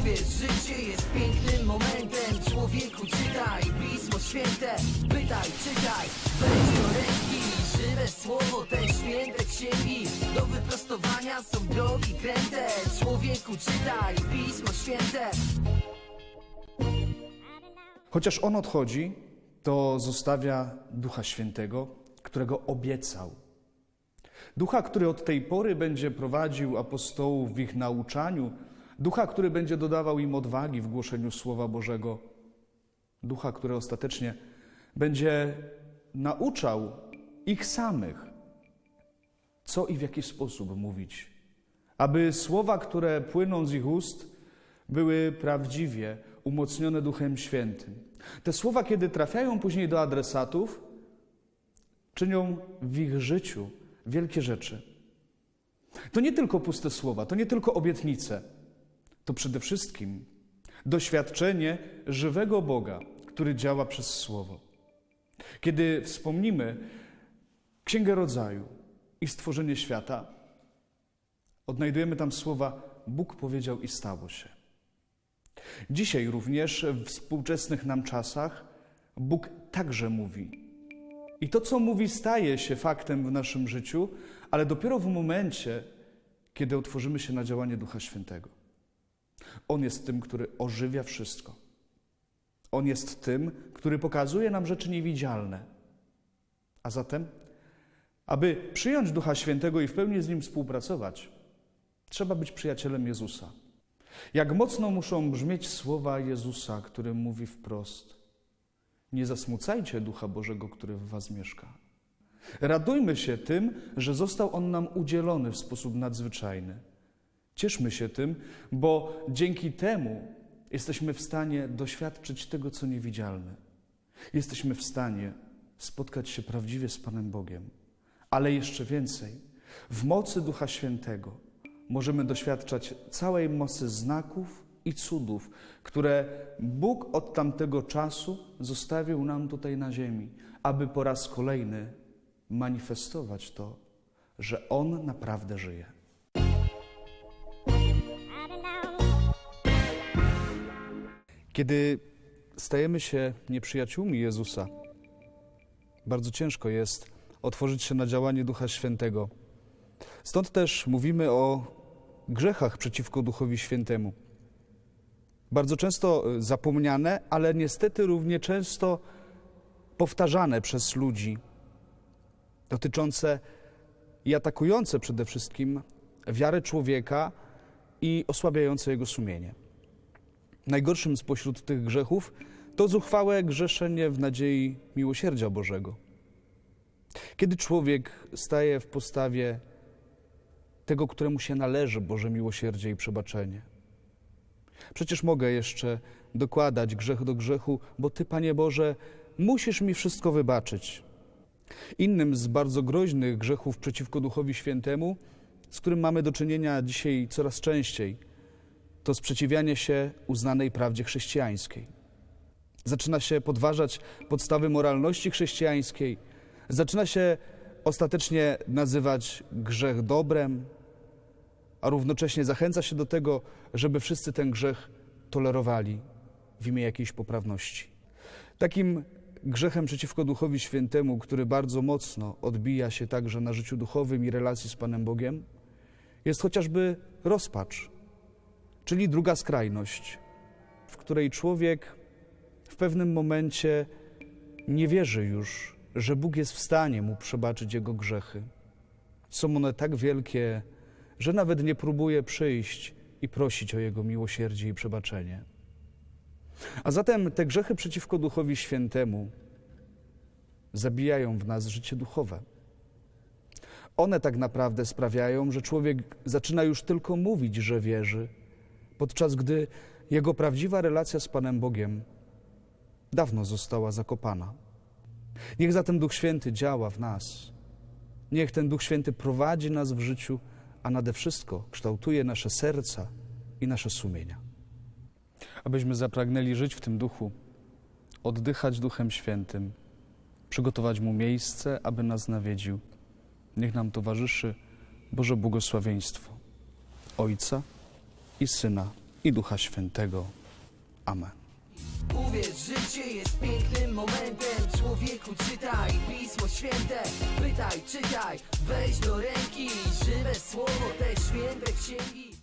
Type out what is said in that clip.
Uwierz, życie jest pięknym momentem. Człowieku czytaj Pismo Święte. Pytaj, czytaj, weź do ręki Żywe słowo, te święte księgi. Do wyprostowania są drogi kręte. Człowieku czytaj Pismo Święte. Chociaż on odchodzi, to zostawia Ducha Świętego, którego obiecał. Ducha, który od tej pory będzie prowadził apostołów w ich nauczaniu, ducha, który będzie dodawał im odwagi w głoszeniu Słowa Bożego, ducha, który ostatecznie będzie nauczał ich samych, co i w jaki sposób mówić, aby słowa, które płyną z ich ust, były prawdziwie umocnione Duchem Świętym. Te słowa, kiedy trafiają później do adresatów, czynią w ich życiu wielkie rzeczy. To nie tylko puste słowa, to nie tylko obietnice, to przede wszystkim doświadczenie żywego Boga, który działa przez Słowo. Kiedy wspomnimy Księgę Rodzaju i stworzenie świata, odnajdujemy tam słowa Bóg powiedział i stało się. Dzisiaj również w współczesnych nam czasach Bóg także mówi. I to, co mówi, staje się faktem w naszym życiu, ale dopiero w momencie, kiedy otworzymy się na działanie Ducha Świętego. On jest tym, który ożywia wszystko. On jest tym, który pokazuje nam rzeczy niewidzialne. A zatem, aby przyjąć Ducha Świętego i w pełni z Nim współpracować, trzeba być przyjacielem Jezusa. Jak mocno muszą brzmieć słowa Jezusa, który mówi wprost: Nie zasmucajcie Ducha Bożego, który w Was mieszka. Radujmy się tym, że został On nam udzielony w sposób nadzwyczajny. Cieszmy się tym, bo dzięki temu jesteśmy w stanie doświadczyć tego, co niewidzialne. Jesteśmy w stanie spotkać się prawdziwie z Panem Bogiem. Ale jeszcze więcej, w mocy Ducha Świętego możemy doświadczać całej mocy znaków i cudów, które Bóg od tamtego czasu zostawił nam tutaj na ziemi, aby po raz kolejny manifestować to, że On naprawdę żyje. Kiedy stajemy się nieprzyjaciółmi Jezusa, bardzo ciężko jest otworzyć się na działanie Ducha Świętego. Stąd też mówimy o grzechach przeciwko Duchowi Świętemu. Bardzo często y, zapomniane, ale niestety równie często powtarzane przez ludzi, dotyczące i atakujące przede wszystkim wiarę człowieka i osłabiające jego sumienie. Najgorszym spośród tych grzechów to zuchwałe grzeszenie w nadziei miłosierdzia Bożego. Kiedy człowiek staje w postawie tego, któremu się należy Boże miłosierdzie i przebaczenie. Przecież mogę jeszcze dokładać grzech do grzechu, bo Ty, Panie Boże, musisz mi wszystko wybaczyć. Innym z bardzo groźnych grzechów przeciwko Duchowi Świętemu, z którym mamy do czynienia dzisiaj coraz częściej, to sprzeciwianie się uznanej prawdzie chrześcijańskiej. Zaczyna się podważać podstawy moralności chrześcijańskiej, zaczyna się ostatecznie nazywać grzech dobrem, a równocześnie zachęca się do tego, żeby wszyscy ten grzech tolerowali w imię jakiejś poprawności. Takim grzechem przeciwko Duchowi Świętemu, który bardzo mocno odbija się także na życiu duchowym i relacji z Panem Bogiem, jest chociażby rozpacz, czyli druga skrajność, w której człowiek w pewnym momencie nie wierzy już, że Bóg jest w stanie mu przebaczyć jego grzechy. Są one tak wielkie, że nawet nie próbuje przyjść i prosić o Jego miłosierdzie i przebaczenie. A zatem te grzechy przeciwko Duchowi Świętemu zabijają w nas życie duchowe. One tak naprawdę sprawiają, że człowiek zaczyna już tylko mówić, że wierzy, podczas gdy jego prawdziwa relacja z Panem Bogiem dawno została zakopana. Niech zatem Duch Święty działa w nas. Niech ten Duch Święty prowadzi nas w życiu a nade wszystko kształtuje nasze serca i nasze sumienia. Abyśmy zapragnęli żyć w tym duchu, oddychać Duchem Świętym, przygotować Mu miejsce, aby nas nawiedził. Niech nam towarzyszy Boże błogosławieństwo Ojca i Syna i Ducha Świętego. Amen. Uwierz, życie jest pięknym momentem Człowieku czytaj Pismo Święte Pytaj, czytaj, weź do ręki Żywe słowo, te święte księgi